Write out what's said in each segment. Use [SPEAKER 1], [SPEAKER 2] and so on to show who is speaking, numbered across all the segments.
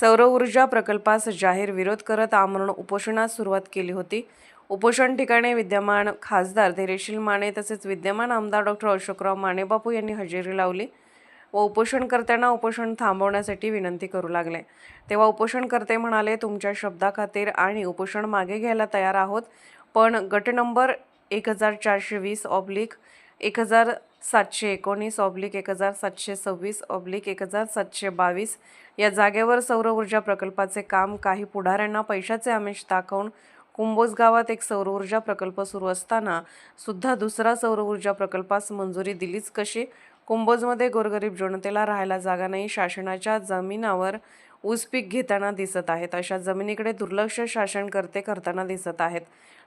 [SPEAKER 1] सौर ऊर्जा प्रकल्पास जाहीर विरोध करत आमरण उपोषणास सुरुवात केली होती. उपोषण ठिकाणी विद्यमान खासदार धैर्यशील माने तसेच विद्यमान आमदार डॉक्टर अशोकराव मानेबापू यांनी हजेरी लावली व उपोषणकर्त्यांना उपोषण थांबवण्यासाठी विनंती करू लागले. तेव्हा उपोषणकर्ते म्हणाले तुमच्या शब्दाखातीर आणि उपोषण मागे घ्यायला तयार आहोत पण गट नंबर एक हजार चारशे वीस ऑब्लिक एक हजार सातशे एकोणीस ऑब्लिक एक हजार सातशे सव्वीस ऑब्लिक एक हजार सातशे बावीस. या जागेवर सौर ऊर्जा प्रकल्पाचे काम काही पुढाऱ्यांना पैशाचे आमिष दाखवून कुंभोज गावात एक सौर ऊर्जा प्रकल्प सुरू असताना सुद्धा दुसरा सौर ऊर्जा प्रकल्पास मंजुरी दिलीच कशी? कुंभोजमध्ये गोरगरीब जनतेला राहायला जागा नाही शासनाच्या जमिनावर ऊस पीक घेताना दिसत आहेत. अशा जमिनीकडे दुर्लक्ष शासनकर्ते करताना दिसत आहेत.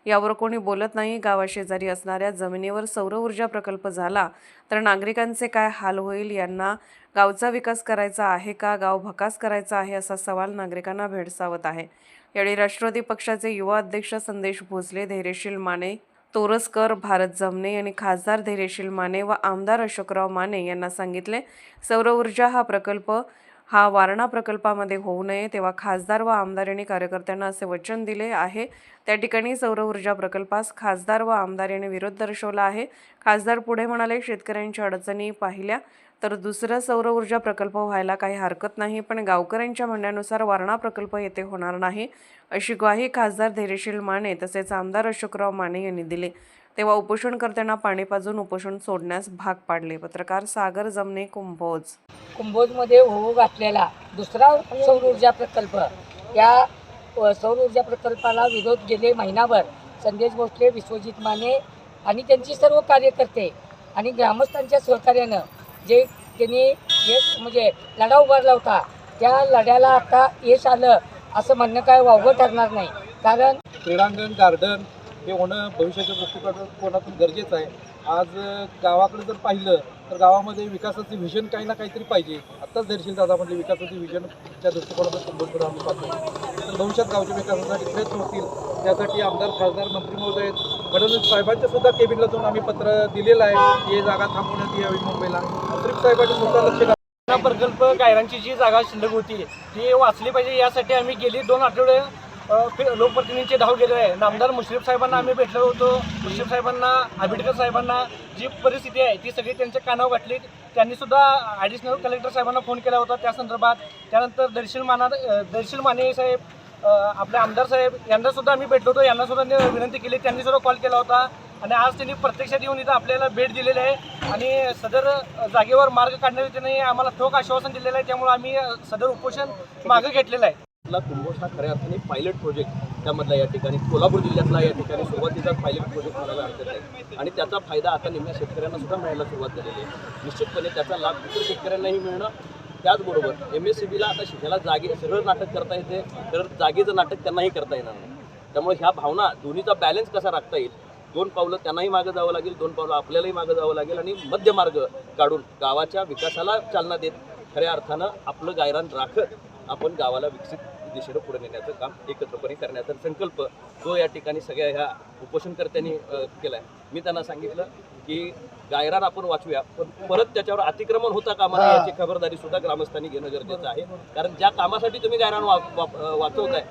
[SPEAKER 1] यावर कोणी बोलत नाही. गावाशेजारी असणाऱ्या जमिनीवर सौर ऊर्जा प्रकल्प झाला तर नागरिकांचे काय हाल होईल यांना गावचा विकास करायचा आहे का? गाव भकास करायचा आहे असा सवाल नागरिकांना भेडसावत आहे. यावेळी राष्ट्रवादी पक्षाचे युवा अध्यक्ष संदेश भोसले धैर्यशील माने तोरसकर भारत जमने यांनी खासदार धैर्यशील माने व आमदार अशोकराव माने यांना सांगितले सौर ऊर्जा हा प्रकल्प हा वारणा प्रकल्पामध्ये होऊ नये तेव्हा खासदार व आमदार यांनी कार्यकर्त्यांना असे वचन दिले आहे. त्या ठिकाणी सौर ऊर्जा प्रकल्पास खासदार व आमदार यांनी विरोध दर्शवला आहे. खासदार पुढे म्हणाले शेतकऱ्यांच्या अडचणी पाहिल्या तर दुसरा सौर ऊर्जा प्रकल्प व्हायला काही हरकत नाही पण गावकऱ्यांच्या म्हणण्यानुसार वारणा प्रकल्प येथे होणार नाही अशी ग्वाही खासदार धैर्यशील माने तसेच आमदार अशोकराव माने यांनी दिली. तेव्हा उपोषणकर्त्यांना पाणी पाजून उपोषण सोडण्यास भाग पाडले. पत्रकार सागर जमने कुंभोज.
[SPEAKER 2] कुंभोजमध्ये होऊ घातलेला दुसरा सौर ऊर्जा प्रकल्प या सौर ऊर्जा प्रकल्पाला विरोध गेले महिनाभर. संदेश भोसले विश्वजित माने आणि त्यांचे सर्व कार्यकर्ते आणि ग्रामस्थांच्या सहकार्यानं जे त्यांनी यश म्हणजे लढा उभारला होता त्या लढ्याला आता यश आलं असं म्हणणं काय वावगं ठरणार नाही. कारण
[SPEAKER 3] क्रीडांगण गार्डन हे होणं भविष्याच्या दृष्टिकोनातून गरजेचं आहे. आज गावाकडे जर पाहिलं तर गावामध्ये विकासाचे व्हिजन काही ना काहीतरी पाहिजे. आत्ताच दर्शील दादा म्हणजे विकासाचे व्हिजनच्या दृष्टिकोनातून संबोधन आम्ही पाहतो तर भविष्यात गावच्या विकासासाठी प्रयत्न होतील. त्यासाठी आमदार खासदार मंत्री महोदय आहेत. फडणवीस साहेबांच्या सुद्धा केबिनला जाऊन आम्ही पत्र दिलेलं आहे. हे जागा थांबवण्यात यावी मुंबईला. मंत्री साहेबांनी सुद्धा लक्ष
[SPEAKER 4] प्रकल्प गायरांची जी जागा शिल्लक होती ती वाचली पाहिजे यासाठी आम्ही गेली दोन आठवडे लोकप्रतिनिधींचे धाव गेले आहे. नामदार मुश्रीफ साहेबांना आम्ही भेटलो होतो. मुश्रीफ साहेबांना आंबेडकर साहेबांना जी परिस्थिती आहे ती सगळी त्यांच्या कानावर घातली. त्यांनी सुद्धा ॲडिशनल कलेक्टर साहेबांना फोन केला होता त्या संदर्भात. त्यानंतर दर्शील माना अ, दर्शील माने साहेब आपले आमदार साहेब यांना सुद्धा आम्ही भेटलो होतो. यांना सुद्धा विनंती केली. त्यांनी सुद्धा कॉल केला होता. आणि आज त्यांनी प्रत्यक्षात येऊन इथं आपल्याला भेट दिलेली आहे. आणि सदर जागेवर मार्ग काढण्यासाठी त्यांनी आम्हाला ठोक आश्वासन दिलेलं आहे. त्यामुळे आम्ही सदर उपोषण मागं घेतलेलं आहे.
[SPEAKER 5] आपला कुंभोज हा खऱ्या अर्थाने पायलट प्रोजेक्ट त्यामधला या ठिकाणी. कोल्हापूर जिल्ह्यातला या ठिकाणी सुरुवातीचा पायलट प्रोजेक्ट म्हणायला हरकत नाही. आणि त्याचा फायदा आता निम्म्या शेतकऱ्यांना सुद्धा मिळायला सुरुवात झालेली आहे. निश्चितपणे त्याचा लाभ इतर शेतकऱ्यांनाही मिळणं त्याचबरोबर एम एस सी बीला आता ह्याला जागे सरळ नाटक करता येते तर जागेचं नाटक त्यांनाही करता येणार नाही. त्यामुळे ह्या भावना दोन्हीचा बॅलन्स कसा राखता येईल? दोन पावलं त्यांनाही मागं जावं लागेल दोन पावलं आपल्यालाही मागं जावं लागेल आणि मध्यमार्ग काढून गावाच्या विकासाला चालना देत खऱ्या अर्थानं आपलं गायरान राखत आपण गावाला विकसित दिशेनं पुढे नेण्याचं काम एकत्रपणे करण्याचा संकल्प जो या ठिकाणी सगळ्या ह्या उपोषणकर्त्यांनी केला आहे मी त्यांना सांगितलं की गायरान आपण वाचूया पण परत त्याच्यावर अतिक्रमण होता कामा याची खबरदारी सुद्धा ग्रामस्थांनी घेणं गरजेचं आहे. कारण ज्या कामासाठी तुम्ही गायरान वाचवताय